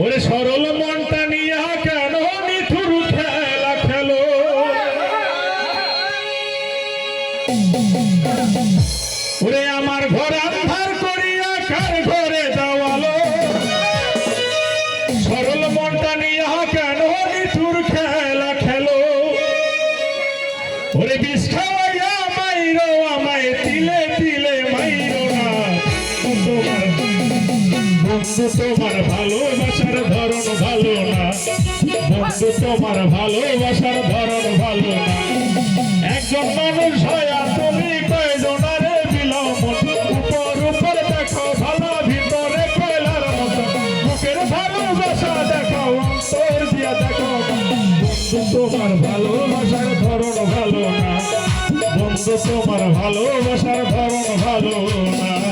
ওরে সরল মনটা নিয়া কেন নিঠুর খেলা খেলো? ওরে আমার ঘর আন্ধার করিয়া কার ঘরে দেওয়ালো? সরল মনটা নিয়া কেন নিঠুর খেলা খেলো? ওরে বিষ খাওয়াইয়া মাইরো আমায় তিলে বন্ধু, তোমার ভালোবাসার ধরন ভালো না। বন্ধু, তোমার ভালোবাসার ধরন ভালো না। একজন মানুষ হয়া তুমি কয়জনারে বিলম্বন উপর ভালো ভিতরে কয়লার মতো। বুকের ভালোবাসা দেখো, অন্তর তোমার ভালোবাসার ধরন ভালো না। বন্ধু, তোমার ভালোবাসার ধরন ভালো না।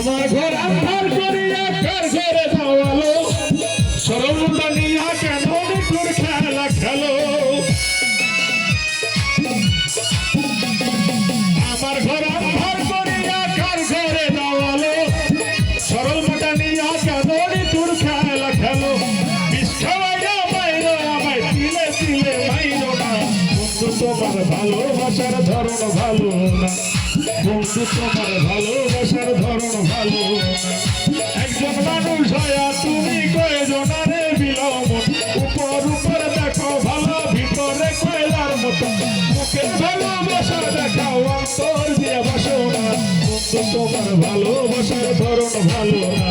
আমার ঘর আন্ধার করিয়া কার ঘরে যাওয়ালো সরমুন্ডা নিয়া কেন খেলা খেলো তোমার ভালোবাসার ধরন ভালো না। বন্ধু, তোমার ভালোবাসার ধরন ভালো একজন মানুষ হয়া তুমি কয়জনারে বিলম্বন উপর উপর দেখো ভালো, ভিতরে কয়লার মতো। মুখের ভালোবাসা দেখাও, অন্তর দিয়ে বসো না। বন্ধু, তোমার ভালোবাসার ধরন ভালো না।